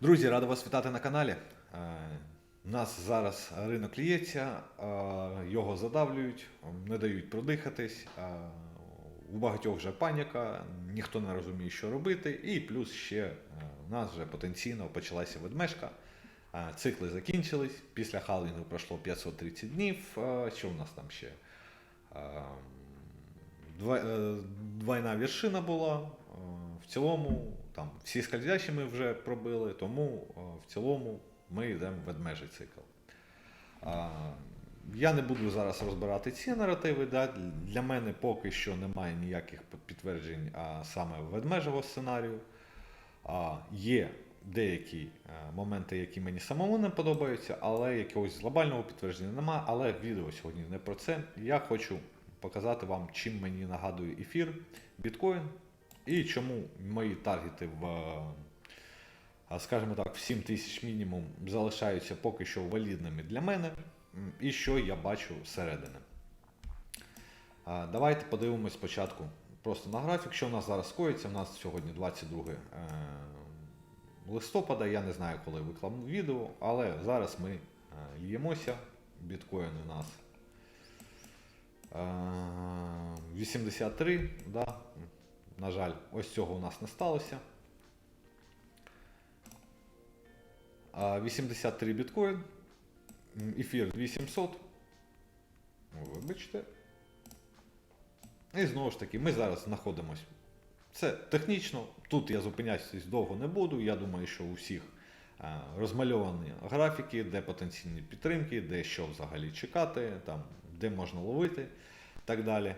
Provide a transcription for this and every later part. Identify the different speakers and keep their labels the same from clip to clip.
Speaker 1: Друзі, радий вас вітати на каналі. Е, У нас зараз ринок ліється, е, його задавлюють, не дають продихатись. е, У багатьох вже паніка, ніхто не розуміє, що робити. І плюс ще е, у нас вже потенційно почалася ведмежка. Е, Цикли закінчились. Після халінгу пройшло 530 днів. Е, Що у нас там ще? Е, е, Двойна вершина була. Е, В цілому там всі скользящі ми вже пробили, тому е, в цілому ми йдемо в ведмежий цикл. Я не буду зараз розбирати ці наративи. Да? Для мене поки що немає ніяких підтверджень а саме ведмежого сценарію. А, Є деякі е, моменти, які мені самому не подобаються, але якогось глобального підтвердження немає. Але відео сьогодні не про це. Я хочу показати вам, чим мені нагадує ефір, біткоін і чому мої таргети в, е, скажімо так, в 7 тисяч мінімум залишаються поки що валідними для мене, і що я бачу зсередини. А, Давайте подивимось спочатку просто на графік, що у нас зараз коїться. У нас сьогодні 22 е, листопада. Я не знаю, коли викладу відео, але зараз ми е, л'ємося. Біткоін у нас е, 83, да. На жаль, ось цього у нас не сталося. 83 біткоін, ефір 2700. О, Вибачте. І знову ж таки, ми зараз знаходимося. Це технічно, тут я зупинятися довго не буду. Я думаю, що у всіх е, розмальовані графіки, де потенційні підтримки, де що взагалі чекати, там, де можна ловити так далі.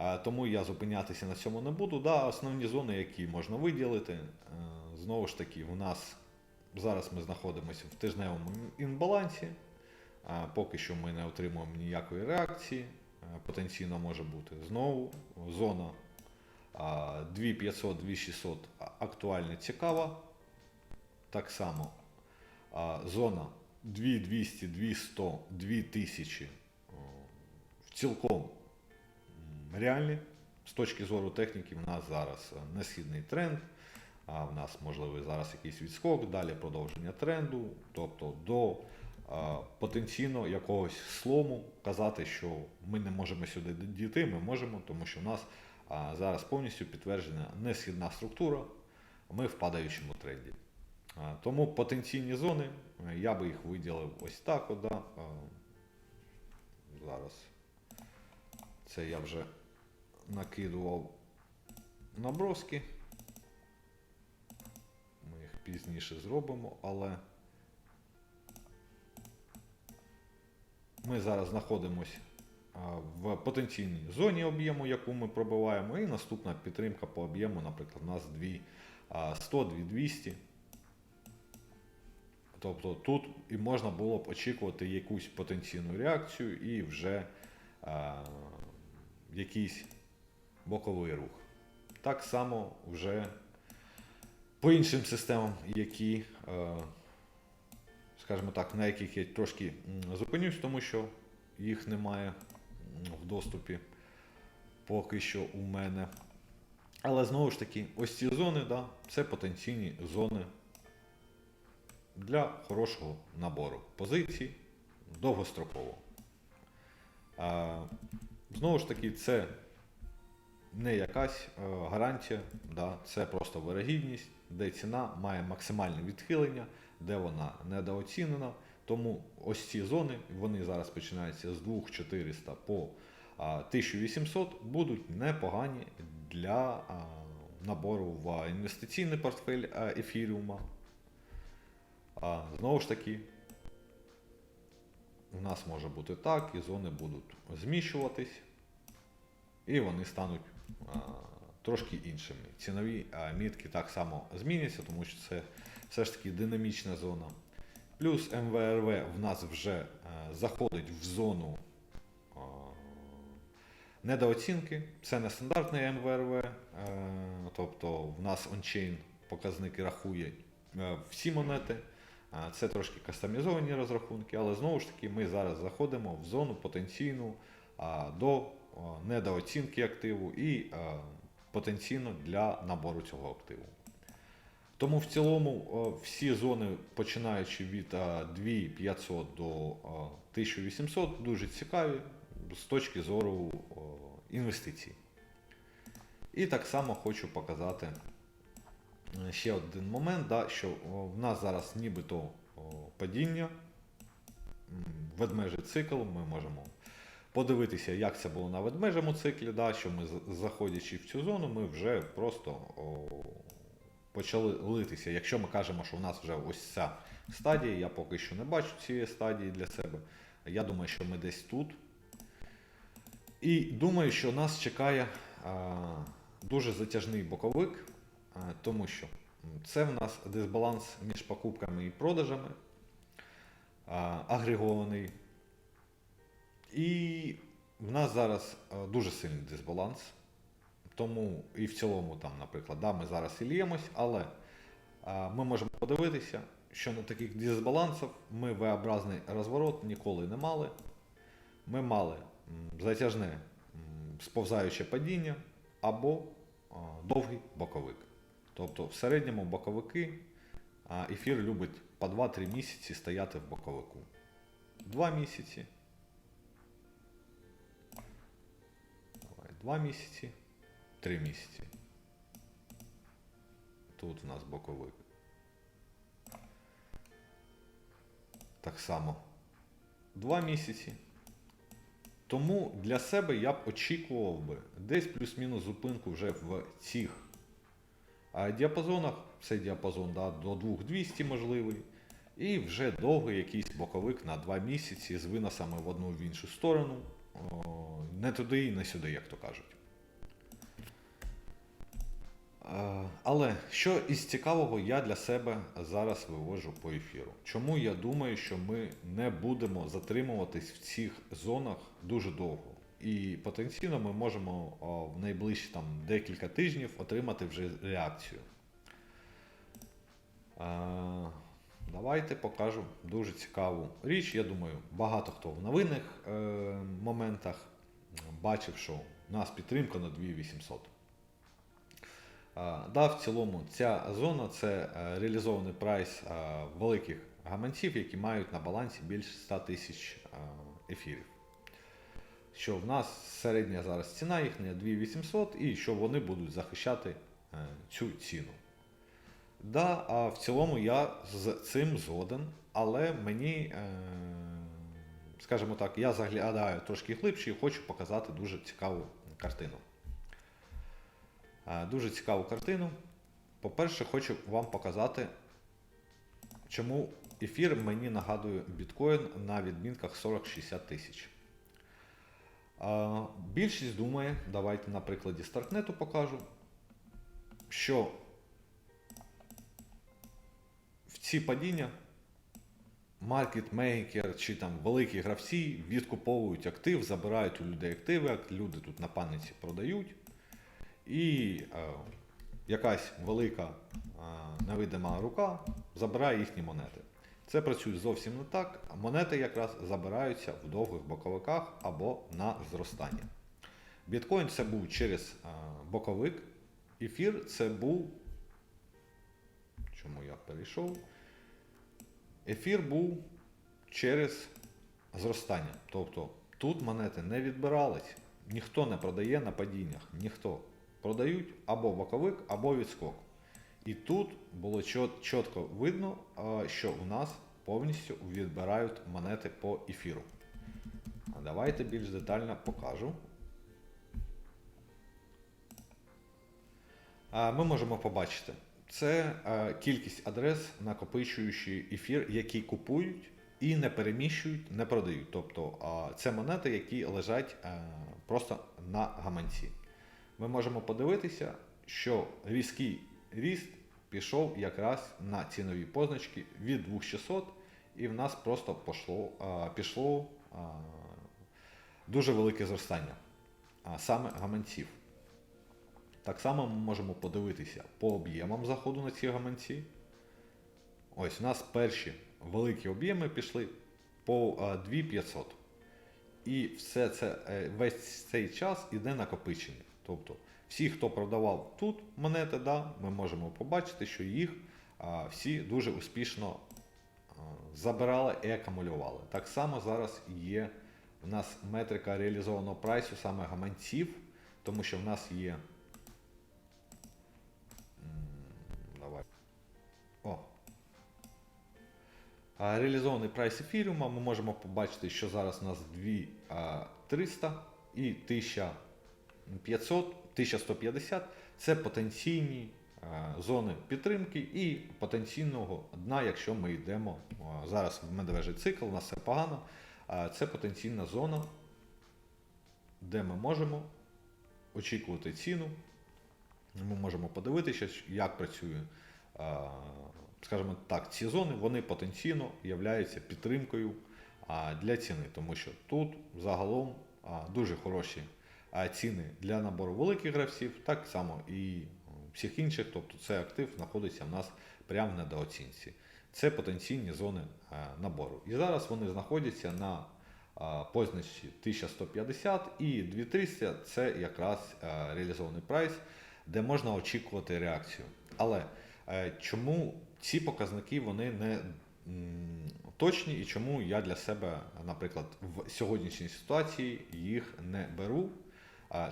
Speaker 1: Е, Тому я зупинятися на цьому не буду. Да, основні зони, які можна виділити, е, знову ж таки, у нас зараз ми знаходимося в тижневому інбалансі. Поки що ми не отримуємо ніякої реакції. Е, Потенційно може бути знову зона 2500-2600 актуально цікава. Так само зона 2200, 200, 2000 в цілком реальні. З точки зору техніки, в нас зараз е, несхідний тренд, а в нас можливий зараз якийсь відскок, далі продовження тренду, тобто до а, потенційно якогось слому казати, що ми не можемо сюди дійти, ми можемо, тому що в нас а, зараз повністю підтверджена несхідна структура, ми в падаючому тренді. А, Тому потенційні зони, е, я би їх виділив ось так. От, да. А, Зараз це я вже накидував наброски. Ми їх пізніше зробимо, але ми зараз знаходимося в потенційній зоні об'єму, яку ми пробиваємо, і наступна підтримка по об'єму, наприклад, у нас 2 100, 2200. Тобто тут і можна було б очікувати якусь потенційну реакцію і вже а, якийсь боковий рух. Так само вже по іншим системам, які, е, скажімо так, на яких я трошки зупинюсь, тому що їх немає в доступі поки що у мене. Але знову ж таки, ось ці зони, да, це потенційні зони для хорошого набору позицій довгостроково. Знову ж таки, це не якась е, гарантія, да, це просто вирогідність, де ціна має максимальне відхилення, де вона недооцінена. Тому ось ці зони, вони зараз починаються з 2400 по 1800, будуть непогані для набору в інвестиційний портфель ефіріума. А, знову ж таки, у нас може бути так, і зони будуть зміщуватись, і вони стануть трошки іншими. Цінові мітки так само зміняться, тому що це все ж таки динамічна зона. Плюс МВРВ в нас вже е, заходить в зону недооцінки. Це не стандартний МВРВ, е, тобто в нас ончейн показники рахує е, всі монети. Це трошки кастомізовані розрахунки, але знову ж таки ми зараз заходимо в зону потенційну до недооцінки активу і е, потенційно для набору цього активу. Тому в цілому всі зони, починаючи від 2500 до 1800, дуже цікаві з точки зору інвестицій. І так само хочу показати е, ще один момент, да, що в нас зараз нібито падіння, ведмежий цикл, ми можемо подивитися, як це було на ведмежому циклі, да, що ми заходячи в цю зону, ми вже просто о, почали литися. Якщо ми кажемо, що в нас вже ось ця стадія, я поки що не бачу цієї стадії для себе. Я думаю, що ми десь тут. І думаю, що нас чекає а, дуже затяжний боковик, а, тому що це в нас дисбаланс між покупками і продажами, а, агрегований. І в нас зараз дуже сильний дисбаланс. Тому і в цілому, там, наприклад, да, ми зараз і л'ємось, але а, ми можемо подивитися, що на таких дисбалансів ми V-образний розворот ніколи не мали. Ми мали затяжне сповзаюче падіння або а, довгий боковик. Тобто в середньому боковики ефір любить по 2-3 місяці стояти в боковику. 2 місяці. 2 місяці. 3 місяці. Тут у нас боковик. Так само. 2 місяці. Тому для себе я б очікував би десь плюс-мінус зупинку вже в цих діапазонах. Цей діапазон да, до 2200 можливий. І вже довгий якийсь боковик на 2 місяці з виносами в одну в іншу сторону. Не туди і не сюди, як то кажуть. Е, Але що із цікавого я для себе зараз вивожу по ефіру? Чому я думаю, що ми не будемо затримуватись в цих зонах дуже довго? І потенційно ми можемо в найближчі там, декілька тижнів отримати вже реакцію. Е, Давайте покажу дуже цікаву річ. Я думаю, багато хто в новинних е, моментах бачив, що у нас підтримка на 2800. А, Да, в цілому ця зона це е, реалізований прайс е, великих гаманців, які мають на балансі більше 100 тисяч е, ефірів. Що в нас середня зараз ціна їхня 2800 і що вони будуть захищати е, цю ціну. Да, а в цілому я з цим згоден, але мені, е, скажімо так, я заглядаю трошки глибше і хочу показати дуже цікаву картину. Е, Дуже цікаву картину. По-перше, хочу вам показати, чому ефір мені нагадує біткоін на відмінках 40-60 тисяч. Е, Більшість думає, давайте на прикладі Старкнету покажу, що ці падіння маркетмейкер чи там великі гравці відкуповують актив, забирають у людей активи, люди тут на паниці продають. І е, якась велика е, невидима рука забирає їхні монети. Це працює зовсім не так. Монети якраз забираються в довгих боковиках або на зростання. Біткоін це був через е, боковик, ефір це був. Чому я перейшов? Ефір був через зростання. Тобто тут монети не відбирались, ніхто не продає на падіннях, ніхто. Продають або боковик, або відскок. І тут було чітко видно, що у нас повністю відбирають монети по ефіру. Давайте більш детально покажу. Ми можемо побачити. Це е, кількість адрес, накопичуючи ефір, які купують і не переміщують, не продають. Тобто це монети, які лежать е, просто на гаманці. Ми можемо подивитися, що різкий ріст пішов якраз на цінові позначки від 2600, і в нас просто пошло, а, пішло дуже велике зростання, а саме гаманців. Так само ми можемо подивитися по об'ємам заходу на ці гаманці. Ось у нас перші великі об'єми пішли по 2500. І все це, е, весь цей час іде накопичення. Тобто всі, хто продавав тут монети, да, ми можемо побачити, що їх а, всі дуже успішно а, забирали і акумулювали. Так само зараз є в нас метрика реалізованого прайсу саме гаманців, тому що в нас є. Реалізований прайс ефіріума ми можемо побачити, що зараз у нас 2300 і 1500, 1150 це потенційні зони підтримки і потенційного дна, якщо ми йдемо. Зараз в медвежий цикл, у нас все погано. Це потенційна зона, де ми можемо очікувати ціну. Ми можемо подивитися, як працює, скажімо так, ці зони, вони потенційно являються підтримкою для ціни, тому що тут загалом дуже хороші ціни для набору великих гравців, так само і всіх інших, тобто цей актив знаходиться в нас прямо на недооцінці. Це потенційні зони набору. І зараз вони знаходяться на позначці 1150 і 2300 це якраз реалізований прайс, де можна очікувати реакцію. Але е, чому ці показники вони не точні і чому я для себе, наприклад, в сьогоднішній ситуації їх не беру?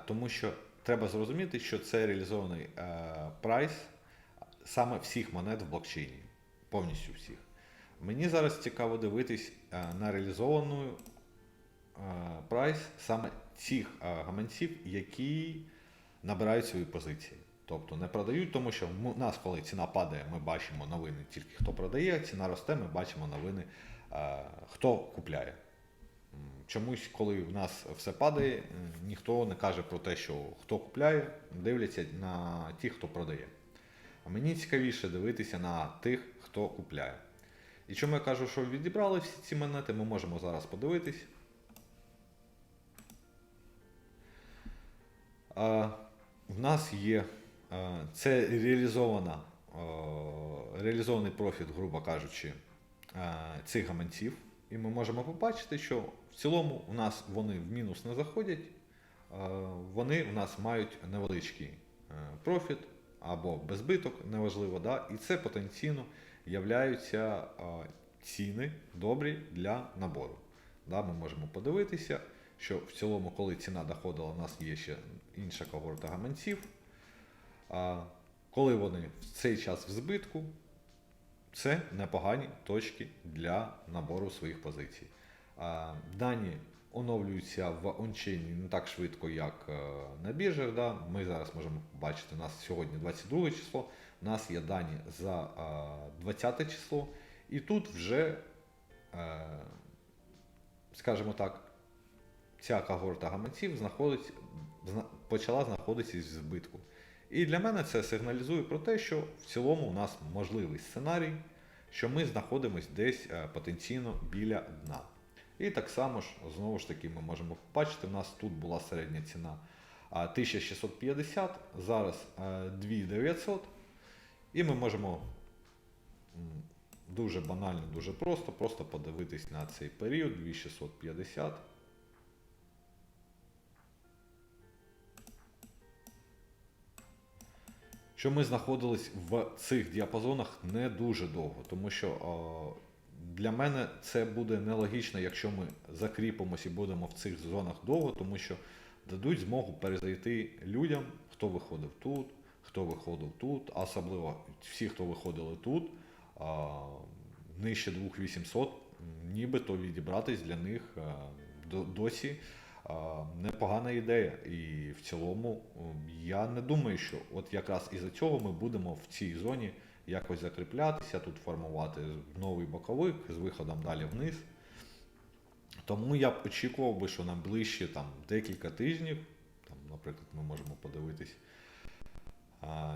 Speaker 1: Тому що треба зрозуміти, що це реалізований е, прайс саме всіх монет в блокчейні, повністю всіх. Мені зараз цікаво дивитись е, на реалізовану е, прайс саме цих гаманців, які набирають свої позиції. Тобто не продають, тому що у нас, коли ціна падає, ми бачимо новини тільки хто продає, ціна росте, ми бачимо новини, е, хто купляє. Чомусь, коли в нас все падає, ніхто не каже про те, що хто купляє, дивляться на тих, хто продає. А мені цікавіше дивитися на тих, хто купляє. І чому я кажу, що відібрали всі ці монети, ми можемо зараз подивитись. А, в нас є е, це реалізована, е, реалізований профіт, грубо кажучи, е, цих гаманців. І ми можемо побачити, що в цілому у нас вони в мінус не заходять, е, вони у нас мають невеличкий е, профіт або безбиток, неважливо, да? і це потенційно являються е, ціни добрі для набору. Да? Ми можемо подивитися, що в цілому, коли ціна доходила, у нас є ще інша когорта гаманців. А коли вони в цей час в збитку, це непогані точки для набору своїх позицій. Дані оновлюються в ончейні не так швидко, як е, на біржах. Да? Ми зараз можемо побачити, у нас сьогодні 22 число, у нас є дані за е, 20 число, і тут вже, е, скажімо так, ця когорта гаманців почала знаходитися в збитку. І для мене це сигналізує про те, що в цілому у нас можливий сценарій, що ми знаходимося десь е, потенційно біля дна. І так само ж, знову ж таки, ми можемо побачити, у нас тут була середня ціна 1650, зараз е, 2900. І ми можемо дуже банально, дуже просто, просто подивитись на цей період 2650. Що ми знаходились в цих діапазонах не дуже довго, тому що для мене це буде нелогічно, якщо ми закріпимось і будемо в цих зонах довго, тому що дадуть змогу перезайти людям, хто виходив тут, хто виходив тут, а особливо всі, хто виходили тут, нижче 2800, нібито відібратись для них до- досі непогана ідея. І в цілому я не думаю, що от якраз із-за цього ми будемо в цій зоні якось закріплятися, тут формувати новий боковик з виходом далі вниз. Тому я б очікував би, що на ближчі там, декілька тижнів, там, наприклад, ми можемо подивитись,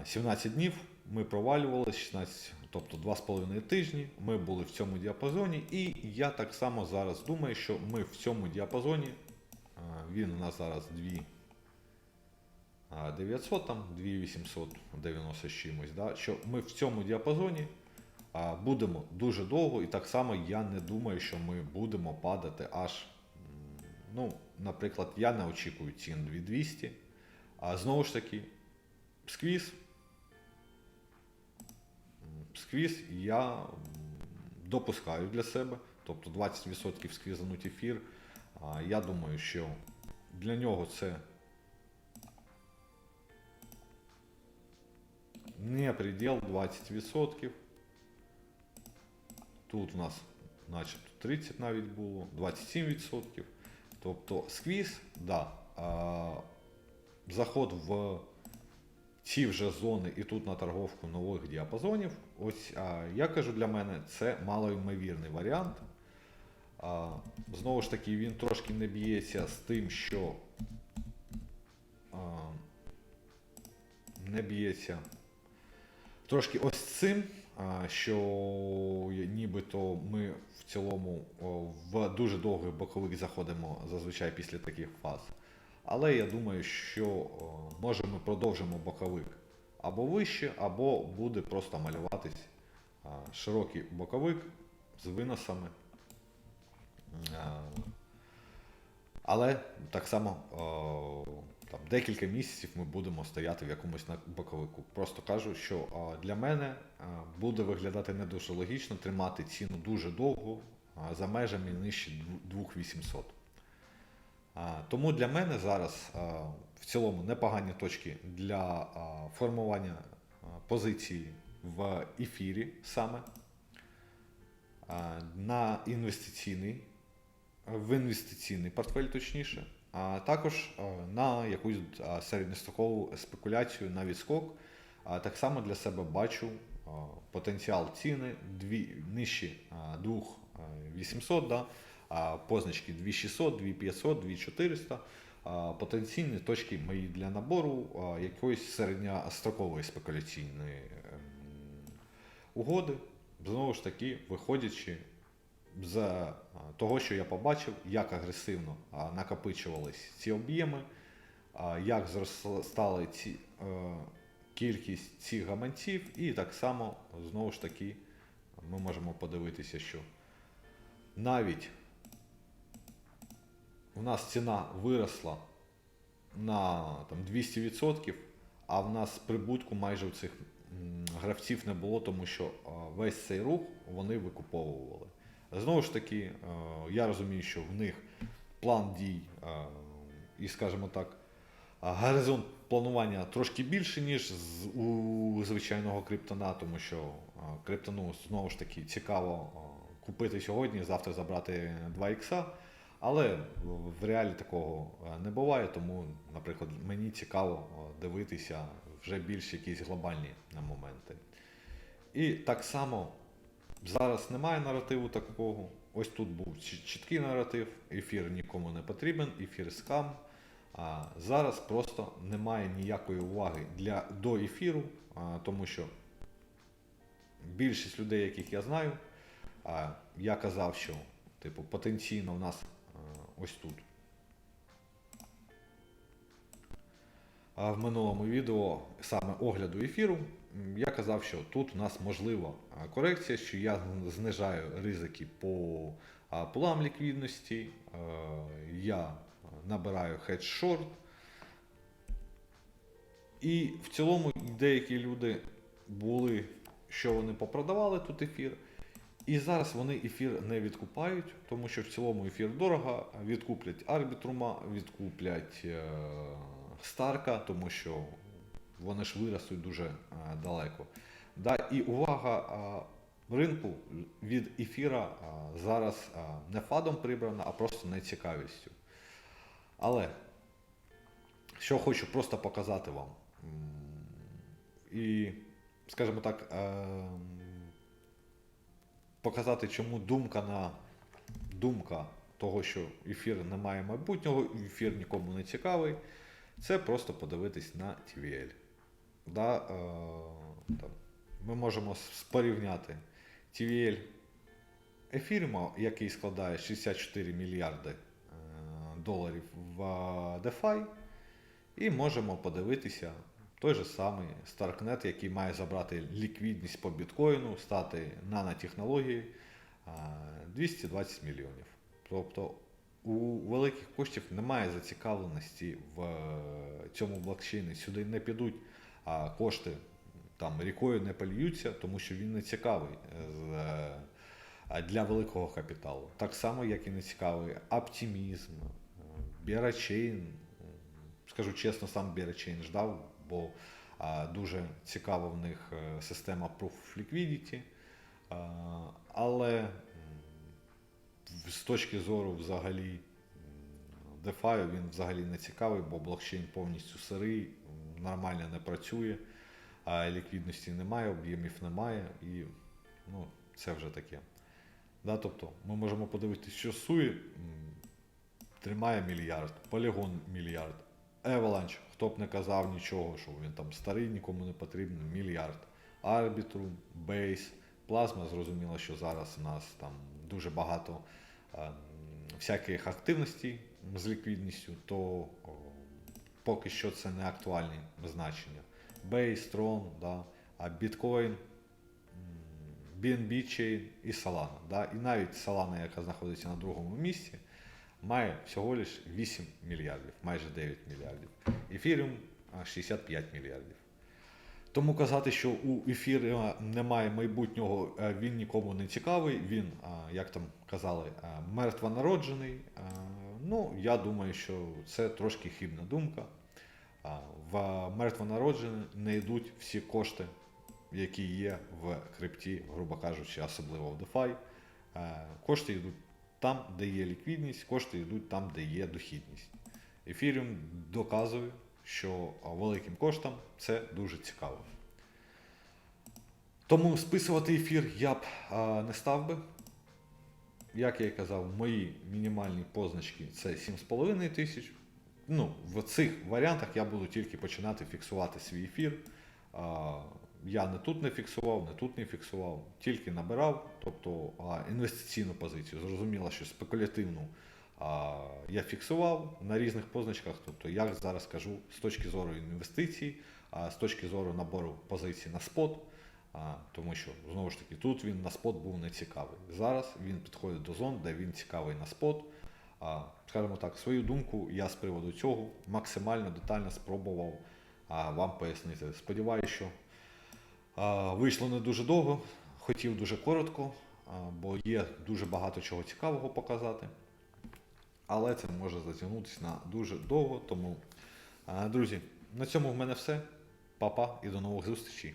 Speaker 1: 17 днів ми провалювали 16, тобто 2,5 тижні. Ми були в цьому діапазоні, і я так само зараз думаю, що ми в цьому діапазоні. Він у нас зараз 2 а, 900, там 2890 з чимось. Да? Що ми в цьому діапазоні будемо дуже довго, і так само я не думаю, що ми будемо падати аж. Ну, наприклад, я не очікую цін 2200. А знову ж таки, сквіз. сквіз я допускаю для себе, тобто 20% сквізануть ефір. Я думаю, що для нього це не предел 20%. Тут у нас начебто 30 навіть було, 27%. Тобто сквіз, да, а, заход в ці вже зони і тут на торговку нових діапазонів. Ось а, я кажу, для мене це малоймовірний варіант. Знову ж таки, він трошки не б'ється з тим, що не б'ється трошки ось цим, що нібито ми в цілому в дуже довгий боковик заходимо зазвичай після таких фаз. Але я думаю, що може ми продовжимо боковик або вище, або буде просто малюватись широкий боковик з виносами. А, Але так само там, декілька місяців ми будемо стояти в якомусь боковику. Просто кажу, що для мене буде виглядати не дуже логічно тримати ціну дуже довго за межами нижче 2800. Тому для мене зараз в цілому непогані точки для формування позиції в ефірі саме на інвестиційний, в інвестиційний портфель точніше, а також на якусь середньострокову спекуляцію на відскок. Так само для себе бачу потенціал ціни дві, нижче а, 2800, да, позначки 2600, 2500, 2400. Потенційні точки мої для набору якоїсь середньострокової спекуляційної ем, угоди. Знову ж таки, виходячи з того, що я побачив, як агресивно а, накопичувались ці об'єми, як зростала ці, е, кількість цих гаманців, і так само, знову ж таки, ми можемо подивитися, що навіть у нас ціна виросла на там, 200%, а в нас прибутку майже у цих гравців не було, тому що весь цей рух вони викуповували. Знову ж таки, е, я розумію, що в них план дій е, і, скажімо так, горизонт планування трошки більше, ніж у звичайного криптона, тому що криптону знову ж таки цікаво купити сьогодні, завтра забрати 2 ікса. Але в реалі такого не буває, тому, наприклад, мені цікаво дивитися вже більш якісь глобальні моменти. І так само зараз немає наративу такого. Ось тут був чіткий наратив, ефір нікому не потрібен, ефір скам. А зараз просто немає ніякої уваги для, до ефіру, а, тому що більшість людей, яких я знаю, а, я казав, що типу, потенційно в нас а, ось тут. А в минулому відео саме огляду ефіру я казав, що тут у нас можлива корекція, що я знижаю ризики по а, ліквідності, я набираю хедж шорт. І в цілому деякі люди були, що вони попродавали тут ефір. І зараз вони ефір не відкупають, тому що в цілому ефір дорого, відкуплять арбітрума, відкуплять е, Старка, тому що вони ж виростуть дуже е, далеко. Да, і увага е, ринку від ефіра е, зараз не фадом прибрана, а просто нецікавістю. Але що хочу просто показати вам. І, скажімо так, показати, чому думка на думка того, що ефір не має майбутнього, ефір нікому не цікавий, це просто подивитись на TVL. Да, е, там, ми можемо порівняти TVL ефірма, який складає 64 мільярди е, доларів в е, DeFi, і можемо подивитися той же самий Starknet, який має забрати ліквідність по біткоїну, стати нанотехнологією а, 220 мільйонів. Тобто у великих коштів немає зацікавленості в е, цьому блокчейні. Сюди не підуть а, кошти там рікою не польються, тому що він не цікавий е, е, для великого капіталу. Так само, як і не цікавий оптимізм, е, Бірачейн. Скажу чесно, сам Бірачейн ждав, бо дуже цікава в них система Proof of Liquidity. Але з точки зору взагалі DeFi він взагалі не цікавий, бо блокчейн повністю сирий, нормально не працює, а ліквідності немає, об'ємів немає, і ну, це вже таке. Да, тобто ми можемо подивитися, що Суї тримає мільярд, Polygon мільярд, Avalanche, хто б не казав нічого, що він там старий, нікому не потрібен, мільярд. Arbitrum, Base, Plasma, зрозуміло, що зараз у нас там дуже багато е, всяких активностей з ліквідністю, то поки що це не актуальні значення. Base, Tron, да, а Bitcoin, BNB Chain і Solana. Да? І навіть Solana, яка знаходиться на другому місці, має всього лиш 8 мільярдів, майже 9 мільярдів. А, 65 мільярдів. Тому казати, що у ефірі немає майбутнього, е, він нікому не цікавий, він, як там казали, е, мертвонароджений. Ну, я думаю, що це трошки хибна думка. В мертвонароджений не йдуть всі кошти, які є в крипті, грубо кажучи, особливо в DeFi. Кошти йдуть там, де є ліквідність, кошти йдуть там, де є дохідність. Ефіріум доказує, що великим коштам це дуже цікаво. Тому списувати ефір я б не став би. Як я і казав, мої мінімальні позначки це 7,5 тисяч. Ну, в цих варіантах я буду тільки починати фіксувати свій ефір. Я не тут не фіксував, не тут не фіксував, тільки набирав, тобто інвестиційну позицію. Зрозуміло, що спекулятивну я фіксував на різних позначках. Тобто, як зараз кажу, з точки зору інвестицій, з точки зору набору позицій на спот. Тому що знову ж таки тут він на спот був не цікавий. Зараз він підходить до зон, де він цікавий на спот. Скажімо так, свою думку я з приводу цього максимально детально спробував вам пояснити. Сподіваюся, що вийшло не дуже довго, хотів дуже коротко, бо є дуже багато чого цікавого показати. Але це може затягнутися на дуже довго. Тому, друзі, на цьому в мене все. Па-па і до нових зустрічей.